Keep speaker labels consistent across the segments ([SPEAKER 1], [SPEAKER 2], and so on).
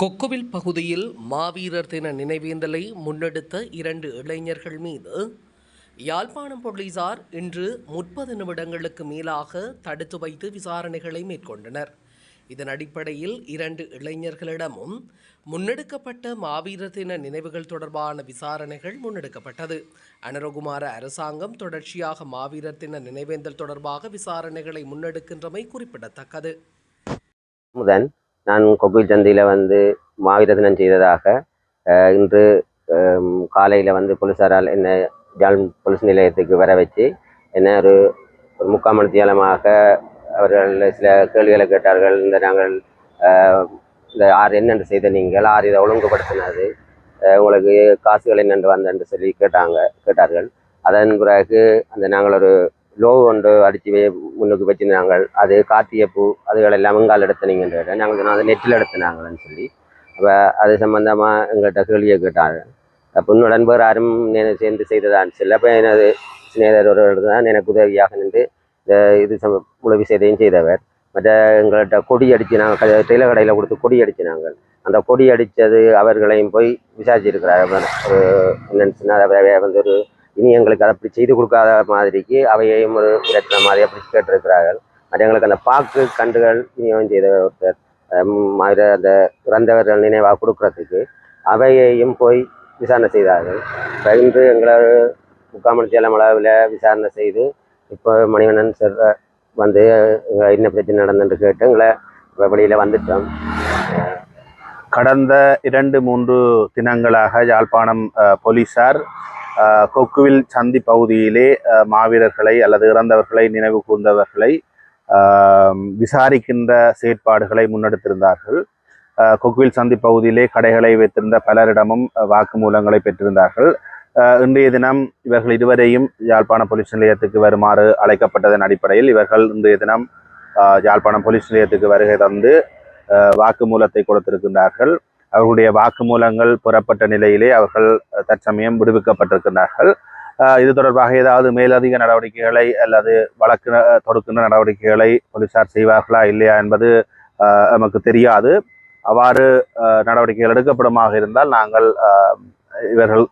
[SPEAKER 1] கொக்குவில் பகுதியில் மாவீரர் தின நினைவேந்தலை முன்னெடுத்த இரண்டு இளைஞர்கள் மீது யாழ்ப்பாணம் போலீசார் இன்று முப்பது நிமிடங்களுக்கு மேலாக தடுத்து வைத்து விசாரணைகளை மேற்கொண்டனர். இதன் அடிப்படையில் இரண்டு இளைஞர்களிடமும் முன்னெடுக்கப்பட்ட மாவீரர் தின நினைவுகள் தொடர்பான விசாரணைகள் முன்னெடுக்கப்பட்டது. அனரகுமார அரசாங்கம் தொடர்ச்சியாக மாவீரர் தின நினைவேந்தல் தொடர்பாக விசாரணைகளை முன்னெடுக்கின்றமை குறிப்பிடத்தக்கது.
[SPEAKER 2] முதன் நான் கொக்குயில் சந்தையில் வந்து மாவீர தினம் செய்ததாக இன்று காலையில் வந்து போலீஸாரால் என்னை ஜால் போலீஸ் நிலையத்துக்கு வர வச்சு என்ன ஒரு ஒரு முக்கால் மணி அவர்கள் சில கேள்விகளை கேட்டார்கள். இந்த நாங்கள் இந்த ஆறு என்னென்று செய்த நீங்கள் ஆறு இதை ஒழுங்குபடுத்தினது உங்களுக்கு காசுகள் என்னென்று வந்தென்று சொல்லி கேட்டாங்க கேட்டார்கள். அதன் பிறகு அந்த நாங்கள் ஒரு லோ ஒன்று அடித்து முன்னுக்கு வச்சிருந்தாங்கள் அது காட்டிய பூ அதுகளெல்லாம் எங்கால் எடுத்தனீங்கன்ற நாங்கள் சொன்னோம் அது நெட்டில் எடுத்தினாங்கன்னு சொல்லி. அப்போ அது சம்மந்தமாக எங்கள்கிட்ட கேள்வியை கேட்டாங்க அப்போ வேறு யாரும் சேர்ந்து செய்ததான்னு சொல்லி அப்போ எனது சிநேகர் ஒருவர் தான் எனக்கு உதவியாக நின்று இந்த இது சம உதவி செய்தையும் செய்தவர். மற்ற எங்கள்கிட்ட கொடி அடித்து நாங்கள் டெய்லர் கடையில் கொடுத்து கொடி அடிச்சு நாங்கள் அந்த கொடி அடித்தது அவர்களையும் போய் விசாரிச்சிருக்கிறார். ஒரு என்னன்னு சொன்னால் அதை வந்து ஒரு இனி எங்களுக்கு அதை அப்படி செய்து கொடுக்காத மாதிரிக்கு அவையையும் ஒரு விரட்டுற மாதிரி அப்படி கேட்டிருக்கிறார்கள். அது எங்களுக்கு அந்த பாக்கு கண்டுகள் விநியோகம் செய்த ஒருத்தர் மாதிரி அந்த இறந்தவர்கள் நினைவாக கொடுக்கறதுக்கு அவையையும் போய் விசாரணை செய்தார்கள். இப்ப இன்று எங்களை முக்காமணி சேலம் அளவில் விசாரணை செய்து இப்போ மணிவண்ணன் சார் வந்து என்ன பிரச்சனை நடந்துட்டு கேட்டு எங்களை வெளியில் வந்துட்டோம்.
[SPEAKER 3] கடந்த இரண்டு மூன்று தினங்களாக யாழ்ப்பாணம் போலீஸார் கொக்குவில் சந்தி பகுதியிலே மாவீரர்களை அல்லது இறந்தவர்களை நினைவு கூர்ந்தவர்களை விசாரிக்கின்ற செயற்பாடுகளை முன்னெடுத்திருந்தார்கள். கொக்குவில் சந்தி பகுதியிலே கடைகளை வைத்திருந்த பலரிடமும் வாக்குமூலங்களை பெற்றிருந்தார்கள். இன்றைய தினம் இவர்கள் இருவரையும் யாழ்ப்பாண போலீஸ் நிலையத்துக்கு வருமாறு அழைக்கப்பட்டதன் அடிப்படையில் இவர்கள் இன்றைய தினம் யாழ்ப்பாணம் போலீஸ் நிலையத்துக்கு வருகை தந்து வாக்குமூலத்தை கொடுத்திருக்கின்றார்கள். அவர்களுடைய வாக்குமூலங்கள் புறப்பட்ட நிலையிலே அவர்கள் தற்சமயம் விடுவிக்கப்பட்டிருக்கின்றார்கள். இது தொடர்பாக ஏதாவது மேலதிக நடவடிக்கைகளை அல்லது வழக்கு தொடுக்கின்ற நடவடிக்கைகளை போலீசார் செய்வார்களா இல்லையா என்பது நமக்கு தெரியாது. அவ்வாறு நடவடிக்கைகள் எடுக்கப்படுமாக இருந்தால் நாங்கள் இவர்கள்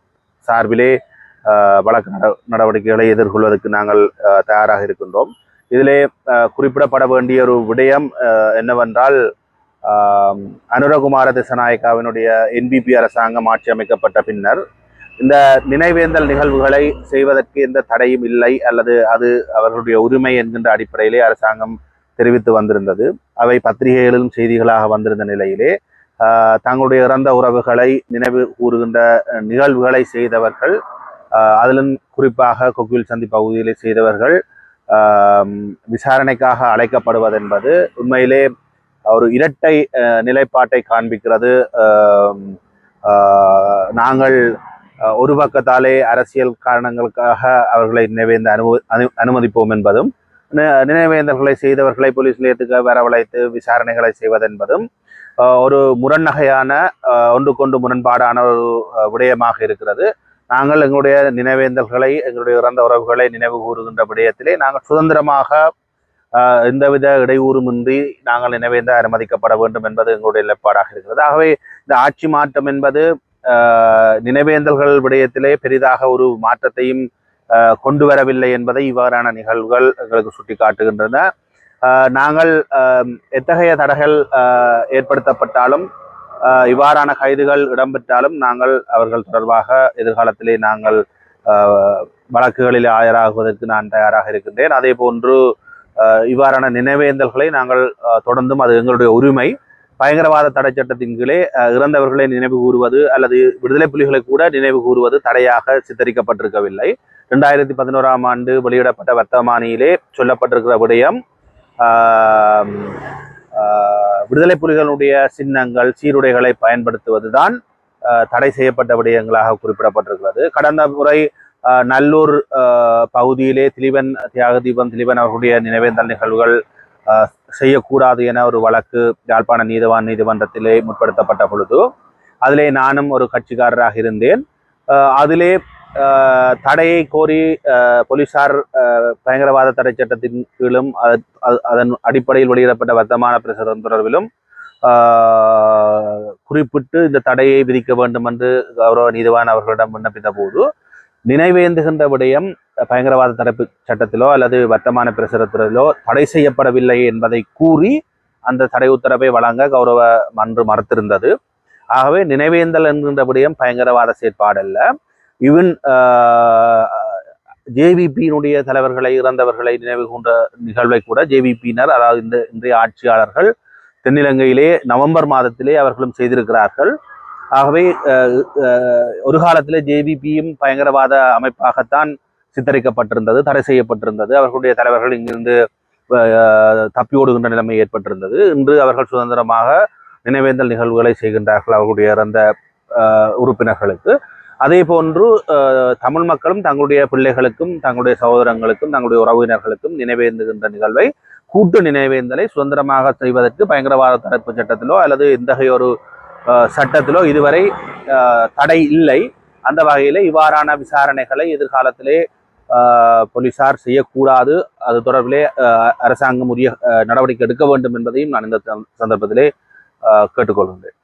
[SPEAKER 3] சார்பிலே வழக்கு நடவடிக்கைகளை எதிர்கொள்வதற்கு நாங்கள் தயாராக இருக்கின்றோம். இதிலே குறிப்பிடப்பட வேண்டிய ஒரு விடயம் என்னவென்றால் அனுரகுமார திசநாயக்காவினுடைய என்பிபி அரசாங்கம் ஆட்சி அமைக்கப்பட்ட பின்னர் இந்த நினைவேந்தல் நிகழ்வுகளை செய்வதற்கு எந்த தடையும் இல்லை அல்லது அது அவர்களுடைய உரிமை என்கின்ற அடிப்படையிலே அரசாங்கம் தெரிவித்து வந்திருந்தது. அவை பத்திரிகைகளிலும் செய்திகளாக வந்திருந்த நிலையிலே தங்களுடைய இறந்த உறவுகளை நினைவு கூறுகின்ற நிகழ்வுகளை செய்தவர்கள் அதிலும் குறிப்பாக கொக்கில் சந்தி பகுதியிலே செய்தவர்கள் விசாரணைக்காக அழைக்கப்படுவதென்பது உண்மையிலே ஒரு இரட்டை நிலைப்பாட்டை காண்பிக்கிறது. நாங்கள் ஒரு பக்கத்தாலே அரசியல் காரணங்களுக்காக அவர்களை நினைவேந்த அனு அனு அனுமதிப்போம் என்பதும் நினைவேந்தர்களை நினைவேந்தல்களை செய்தவர்களை போலீஸ் நிலையத்துக்கு வரவழைத்து விசாரணைகளை செய்வதென்பதும் ஒரு முரண்நகையான ஒன்றுக்கொண்டு முரண்பாடான ஒரு விடயமாக இருக்கிறது. நாங்கள் எங்களுடைய நினைவேந்தல்களை எங்களுடைய இறந்த உறவுகளை நினைவு கூறுகின்ற விடயத்திலே நாங்கள் சுதந்திரமாக எந்தவித இடையூறுமின்றி நாங்கள் நினைவேந்த அனுமதிக்கப்பட வேண்டும் என்பது எங்களுடைய நிலைப்பாடாக இருக்கிறது. ஆகவே இந்த ஆட்சி மாற்றம் என்பது நினைவேந்தல்கள் விடயத்திலே பெரிதாக ஒரு மாற்றத்தையும் கொண்டு வரவில்லை என்பதை இவ்வாறான நிகழ்வுகள் எங்களுக்கு சுட்டி காட்டுகின்றன நாங்கள் எத்தகைய தடைகள் ஏற்படுத்தப்பட்டாலும் இவ்வாறான கைதுகள் இடம்பெற்றாலும் நாங்கள் அவர்கள் தொடர்பாக எதிர்காலத்திலே நாங்கள் வழக்குகளில் ஆயராகுவதற்கு நான் தயாராக இருக்கின்றேன். அதே போன்று இவ்வாறான நினைவேந்தல்களை நாங்கள் தொடர்ந்தும் அது எங்களுடைய உரிமை. பயங்கரவாத தடை சட்டத்தின் கீழே இறந்தவர்களை நினைவு கூறுவது அல்லது விடுதலை புலிகளை கூட நினைவு கூறுவது தடையாக சித்தரிக்கப்பட்டிருக்கவில்லை. ரெண்டாயிரத்தி பதினோராம் ஆண்டு வெளியிடப்பட்ட வர்த்தமானியிலே சொல்லப்பட்டிருக்கிற விடயம் விடுதலை புலிகளுடைய சின்னங்கள் சீருடைகளை பயன்படுத்துவதுதான் தடை செய்யப்பட்ட விடயங்களாக குறிப்பிடப்பட்டிருக்கிறது. கடந்த முறை நல்லூர் ஆஹ் பகுதியிலே திலீபன் தியாக தீபம் திலீபன் அவர்களுடைய நினைவேந்தல் நிகழ்வுகள் ஆஹ் செய்யக்கூடாது என ஒரு வழக்கு யாழ்ப்பாண நீதவான் நீதிமன்றத்திலே முற்படுத்தப்பட்ட பொழுது அதிலே நானும் ஒரு கட்சிக்காரராக இருந்தேன் ஆஹ் அதிலே ஆஹ் தடையை கோரி ஆஹ் போலீசார் ஆஹ் பயங்கரவாத தடை சட்டத்தின் கீழும் அதன் அடிப்படையில் வெளியிடப்பட்ட வர்த்தமான பிரசுரம் தொடர்பிலும் ஆஹ் குறிப்பிட்டு இந்த தடையை விதிக்க வேண்டும் என்று கௌரவ நீதிவான் அவர்களிடம் விண்ணப்பித்த போது நினைவேந்துகின்ற விடயம் பயங்கரவாத தடுப்பு சட்டத்திலோ அல்லது வர்த்தமான பிரசுரத்திலோ தடை செய்யப்படவில்லை என்பதை கூறி அந்த தடை உத்தரவை வழங்க கௌரவ மன்று மறுத்திருந்தது. ஆகவே நினைவேந்தல் என்கின்ற விடயம் பயங்கரவாத செயற்பாடு அல்ல இவன் ஜேவிபியினுடைய தலைவர்களை இறந்தவர்களை நினைவு கூன்ற நிகழ்வை கூட ஜேவிபியினர் அதாவது இந்த இன்றைய ஆட்சியாளர்கள் தென்னிலங்கையிலே நவம்பர் மாதத்திலே அவர்களும் செய்திருக்கிறார்கள். ஆகவே ஒரு காலத்திலே ஜேவிபியும் பயங்கரவாத அமைப்பாகத்தான் சித்தரிக்கப்பட்டிருந்தது தடை செய்யப்பட்டிருந்தது. அவர்களுடைய தலைவர்கள் இங்கிருந்து தப்பி ஓடுகின்ற நிலைமை ஏற்பட்டிருந்தது. இன்று அவர்கள் சுதந்திரமாக நினைவேந்தல் நிகழ்வுகளை செய்கின்றார்கள் அவர்களுடைய இறந்த உறுப்பினர்களுக்கு. அதே போன்று அஹ், தமிழ் மக்களும் தங்களுடைய பிள்ளைகளுக்கும் தங்களுடைய சகோதரங்களுக்கும் தங்களுடைய உறவினர்களுக்கும் நினைவேந்துகின்ற நிகழ்வை கூட்டு நினைவேந்தலை சுதந்திரமாக செய்வதற்கு பயங்கரவாத தடுப்பு சட்டத்திலோ அல்லது எந்தகைய ஒரு சட்டத்திலோ இதுவரை தடை இல்லை. அந்த வகையில் இவ்வாறான விசாரணைகளை எதிர்காலத்திலே போலீசார் செய்யக்கூடாது. அது தொடர்பிலே அரசாங்கம் உரிய நடவடிக்கை எடுக்க வேண்டும் என்பதையும் நான் இந்த சந்தர்ப்பத்திலே கேட்டுக்கொள்கின்றேன்.